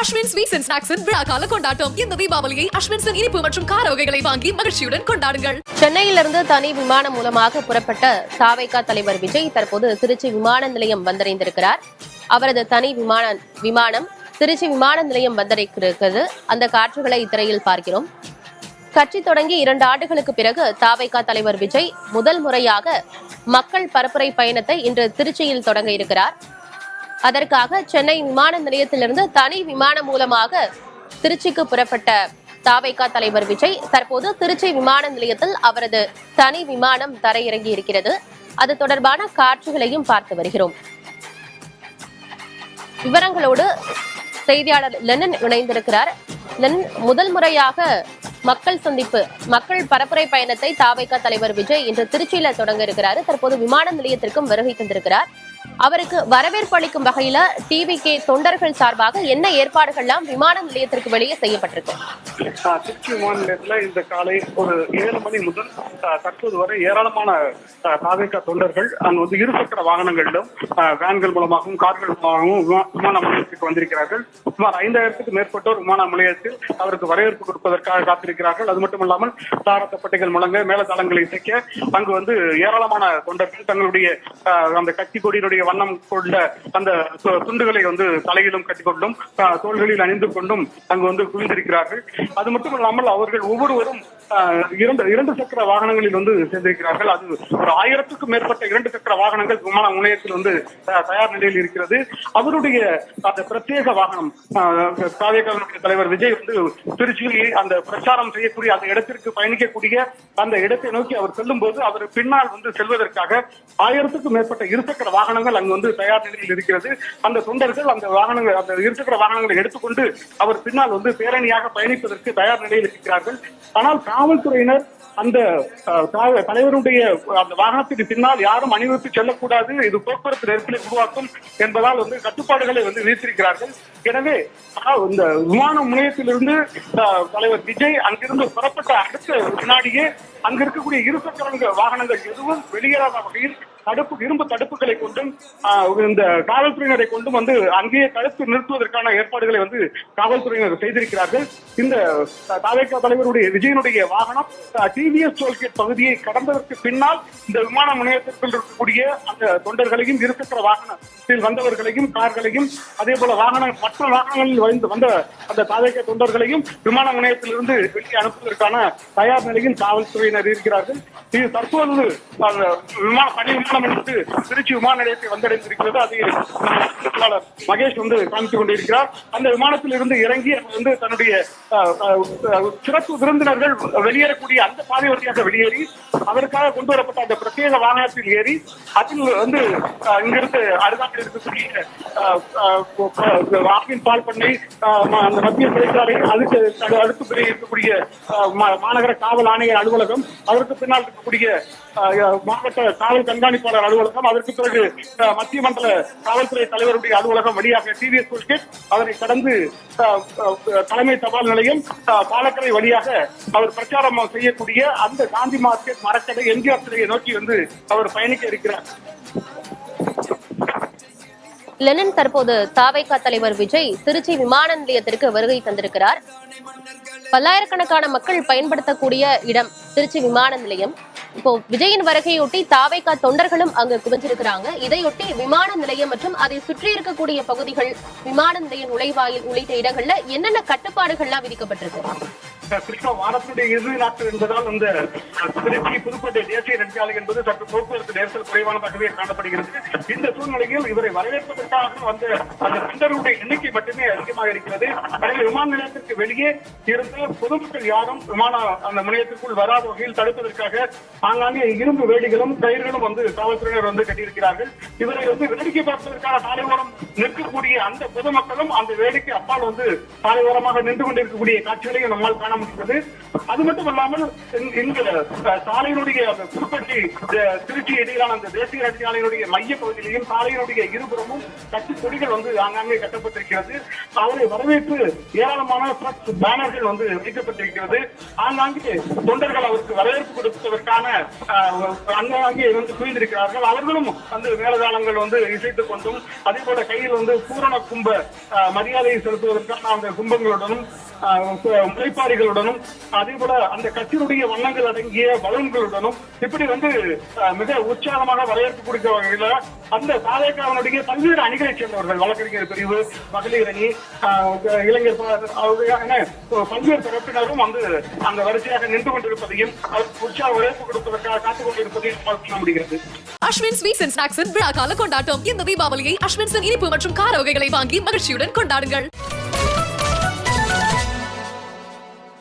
Ashwin sweets and ஸ்நாக்ஸின் விழா கால கொண்டாட்டம். இந்த தீபாவளியை அஸ்வின்ஸின் இனிப்பு மற்றும் கார வகைகளை வாங்கி மகிழ்ச்சியுடன் கொண்டாடுங்கள். சென்னையிலிருந்து தனி விமானம் மூலமாக புறப்பட்ட சாவைக்கா தலைவர் விஜய் தற்போது திருச்சி விமான நிலையம் வந்தடைந்திருக்கிறார். அவரது தனி விமான விமானம் திருச்சி விமான நிலையம் வந்தடைக்கிறது அந்த காட்சிகளை திரையில் பார்க்கிறோம். கட்சி தொடங்கி இரண்டு ஆண்டுகளுக்கு பிறகு தாவைக்கா தலைவர் விஜய் முதல் முறையாக மக்கள் பரப்புரை பயணத்தை இன்று திருச்சியில் தொடங்க இருக்கிறார். அதற்காக சென்னை விமான நிலையத்திலிருந்து தனி விமானம் மூலமாக திருச்சிக்கு புறப்பட்ட தாவைக்கா தலைவர் விஜய் தற்போது திருச்சி விமான நிலையத்தில் அவரது தனி விமானம் தரையிறங்கி இருக்கிறது. அது தொடர்பான காட்சிகளையும் பார்த்து வருகிறோம். விவரங்களோடு செய்தியாளர் லெனன் இணைந்திருக்கிறார். லெனன் முதல் முறையாக மக்கள் சந்திப்பு மக்கள் பரப்புரை பயணத்தை தாவைக்கா தலைவர் விஜய் இன்று திருச்சியில தொடங்க இருக்கிறாரு. தற்போது விமான நிலையத்திற்கும் வருகை தந்திருக்கிறார். அவருக்கு வரவேற்பு அளிக்கும் வகையில டிவி கே தொண்டர்கள் சார்பாக என்ன ஏற்பாடுகள்லாம் விமான நிலையத்திற்கு வெளியே செய்யப்பட்டிருக்கு? திருச்சி விமான நிலையத்துல இந்த காலை ஒரு ஏழு மணி முதல் தற்போது வரை ஏராளமான தாவேக்கா தொண்டர்கள் அங்கு வந்து இருசக்கர வாகனங்களிலும் வேன்கள் மூலமாகவும் கார்கள் மூலமாகவும் விமான நிலையத்திற்கு வந்திருக்கிறார்கள். சுமார் ஐந்தாயிரத்துக்கு மேற்பட்டோர் விமான நிலையத்தில் அவருக்கு வரவேற்பு கொடுப்பதற்காக காத்திருக்கிறார்கள். அது மட்டும் இல்லாமல் தாரத்தப்பட்டைகள் முழங்க மேலதளங்களை இசைக்க அங்கு வந்து ஏராளமான தொண்டர்கள் தங்களுடைய அந்த கட்சி கொடியினுடைய வண்ணம் கொண்ட அந்த துண்டுகளை வந்து தலையிலும் கட்டிக்கொண்டும் தோள்களில் அணிந்து கொண்டும் அங்கு வந்து குவிந்திருக்கிறார்கள். அது மட்டும் இல்லாமல் அவர்கள் ஒவ்வொருவரும் இரண்டு இரண்டு சக்கர வாகனங்களில் வந்து சேர்ந்திருக்கிறார்கள். அது ஒரு ஆயிரத்துக்கும் மேற்பட்ட இரண்டு சக்கர வாகனங்கள் விமான முனையத்தில் வந்து தயார் நிலையில் இருக்கிறது. அவருடைய அந்த பிரத்யேக வாகனம் தாவேக்காவினுடைய தலைவர் விஜய் வந்து திருச்சியில் அந்த பிரச்சாரம் செய்யக்கூடிய அந்த இடத்திற்கு பயணிக்கக்கூடிய அந்த இடத்தை நோக்கி அவர் செல்லும் போது அவர் பின்னால் வந்து செல்வதற்காக ஆயிரத்துக்கும் மேற்பட்ட இருசக்கர வாகனங்கள் அங்கு வந்து தயார் நிலையில் இருக்கிறது. அந்த தொண்டர்கள் அந்த வாகனங்கள் அந்த இருசக்கர வாகனங்களை எடுத்துக்கொண்டு அவர் பின்னால் வந்து பேரணியாக பயணிப்பதற்கு தயார் நிலையில் இருக்கிறார்கள். ஆனால் காவல்துறையினர் அந்த தலைவருடைய அந்த வாகனத்துக்கு பின்னால் யாரும் அணிவகுத்து செல்லக்கூடாது இது போக்குவரத்து நெருக்கடி உருவாக்கும் என்பதால் வந்து கட்டுப்பாடுகளை வந்து விதித்திருக்கிறார்கள். எனவே இந்த விமான முனையத்திலிருந்து தலைவர் விஜய் அங்கிருந்து புறப்பட்ட அடுத்த வினாடியே அங்க இருக்கக்கூடிய இருசக்கர வாகனங்கள் எதுவும் வெளியேறாத வகையில் தடுப்பு இரும்பு தடுப்புகளை கொண்டும் இந்த காவல்துறையினரை கொண்டும் வந்து அங்கேயே தடுத்து நிறுத்துவதற்கான ஏற்பாடுகளை வந்து காவல்துறையினர் செய்திருக்கிறார்கள். இந்த தாவேக தலைவருடைய விஜயனுடைய வாகனம் டிவிஎஸ் டோல்கேட் பகுதியை கடந்ததற்கு பின்னால் இந்த விமான முனையத்திற்குள் இருக்கக்கூடிய அந்த தொண்டர்களையும் இருசக்கர வாகனத்தில் வந்தவர்களையும் கார்களையும் அதே போல வாகன மற்ற வாகனங்களில் வந்து வந்த அந்த தாவேக தொண்டர்களையும் விமான முனையத்திலிருந்து வெளியே அனுப்புவதற்கான தயார் நிலையில் துறையினர் இருக்கிறார்கள். இது தற்போது விமான பணி விமானம் எடுத்து திருச்சி விமான நிலையத்தை வந்தடைந்திருக்கிறது. அதை செயலாளர் மகேஷ் வந்து காமித்துக் கொண்டிருக்கிறார். அந்த விமானத்தில் இருந்து இறங்கி வந்து தன்னுடைய சிறப்பு விருந்தினர்கள் வெளியேறக்கூடிய அந்த பாதை வழியாக வெளியேறி அதற்காக கொண்டு வரப்பட்ட அந்த பிரத்யேக வாகனத்தில் ஏறி அதில் வந்து இங்கிருந்து அருகாமையில் இருக்கக்கூடிய அஹ், ஆப்பின் பால் பண்ணை அந்த மத்திய சிறைச்சாலை அதுக்கு அடுத்து இருக்கக்கூடிய மாநகர காவல் ஆணையர் அலுவலகம் அலுவலகம் அதற்கு பின்னால் இருக்கக்கூடிய மாவட்ட காவல் கண்காணிப்பாளர் அலுவலகம் அதற்கு பிறகு மத்திய மண்டல காவல்துறை தலைவருடைய அலுவலகம் வழியாக டிவிஎஸ் டோல்கேட் அதனை கடந்து தலைமை தபால் நிலையம் பாலக்கரை வழியாக அவர் பிரச்சாரம் செய்யக்கூடிய அந்த காந்தி மார்க்கெட் மரக்கடை எம்ஜிஆர் சிலையை நோக்கி வந்து அவர் பயணிக்க இருக்கிறார். லெனின் தற்போது தாவைக்கா தலைவர் விஜய் திருச்சி விமான நிலையத்திற்கு வருகை தந்திருக்கிறார். பல்லாயிரக்கணக்கான மக்கள் பயன்படுத்தக்கூடிய இடம் திருச்சி விமான நிலையம். இப்போ விஜயின் வருகையொட்டி தாவைக்கா தொண்டர்களும் அங்கு குவிஞ்சிருக்கிறாங்க இதையொட்டி விமான நிலையம் மற்றும் அதை சுற்றி இருக்கக்கூடிய பகுதிகள் விமான நிலைய நுழைவாயில் உள்ளிட்ட இடங்கள்ல என்னென்ன கட்டுப்பாடுகள்லாம் விதிக்கப்பட்டிருக்கு? கிருஷ்ணா வாரத்துடைய இறுதி நாட்கள் என்பதால் இந்த திருச்சி புதுக்கோட்டை தேசிய நெடுஞ்சாலை என்பது சற்று போக்குவரத்து நெரிசல் குறைவானதாகவே காணப்படுகிறது. இந்த சூழ்நிலையில் இவரை வரவேற்பதற்காக வந்த அந்த தொண்டர்களுடைய எண்ணிக்கை மட்டுமே அதிகமாக இருக்கிறது. எனவே விமான நிலையத்திற்கு வெளியே இருந்து பொதுமக்கள் யாரும் விமான அந்த முனையத்திற்குள் வராத வகையில் தடுப்பதற்காக ஆங்காங்கே இரும்பு வேடிகளும் கயிர்களும் வந்து காவல்துறையினர் வந்து கட்டியிருக்கிறார்கள். இவரை வந்து வேடிக்கை பார்ப்பதற்கான சாலையோரம் நிற்கக்கூடிய அந்த பொதுமக்களும் அந்த வேடிக்கை அப்பால் வந்து சாலையோரமாக நின்று கொண்டிருக்கக்கூடிய காட்சிகளையும் நம்மால் காண ஆரம்பிக்கிறது. அது மட்டும் இல்லாமல் இந்த- சாலையினுடைய அந்த புதுப்பட்டி திருச்சி இடையிலான அந்த தேசிய நெடுஞ்சாலையினுடைய மைய பகுதியிலையும் சாலையினுடைய இருபுறமும் கட்சி கொடிகள் வந்து ஆங்காங்கே கட்டப்பட்டிருக்கிறது. அவரை வரவேற்று ஏராளமான ட்ரக்ஸ் பேனர்கள் வந்து வைக்கப்பட்டிருக்கிறது. ஆங்காங்கே தொண்டர்கள் அவருக்கு வரவேற்பு கொடுப்பதற்கான அங்காங்கே வந்து குவிந்திருக்கிறார்கள். அவர்களும் வந்து மேலதாளங்கள் வந்து இசைத்துக் கொண்டும் அதே போல கையில் வந்து பூரண கும்ப மரியாதையை செலுத்துவதற்கான அந்த கும்பங்களுடனும் முறைப்பாடுகள் கட்சிகளுடனும் அதே போல அந்த கட்சியினுடைய வண்ணங்கள் அடங்கிய பலன்களுடனும் இப்படி வந்து மிக உற்சாகமாக வரவேற்பு கொடுக்க வகையில அந்த தாவேக்காவனுடைய பல்வேறு அணிகளைச் சேர்ந்தவர்கள் வழக்கறிஞர் பிரிவு மகளிர் அணி இளைஞர் பல்வேறு தரப்பினரும் வந்து அந்த வரிசையாக நின்று கொண்டிருப்பதையும் உற்சாக வரவேற்பு கொடுப்பதற்காக காத்துக் கொண்டிருப்பதையும் பார்க்க முடிகிறது. அஸ்வின் ஸ்வீட்ஸ் அண்ட் ஸ்நாக்ஸின் விழா கால கொண்டாட்டம். இந்த தீபாவளியை அஸ்வின்சன் இனிப்பு மற்றும் கார வகைகளை வாங்கி மகிழ்ச்சியுடன் கொண்டாடுங்கள்.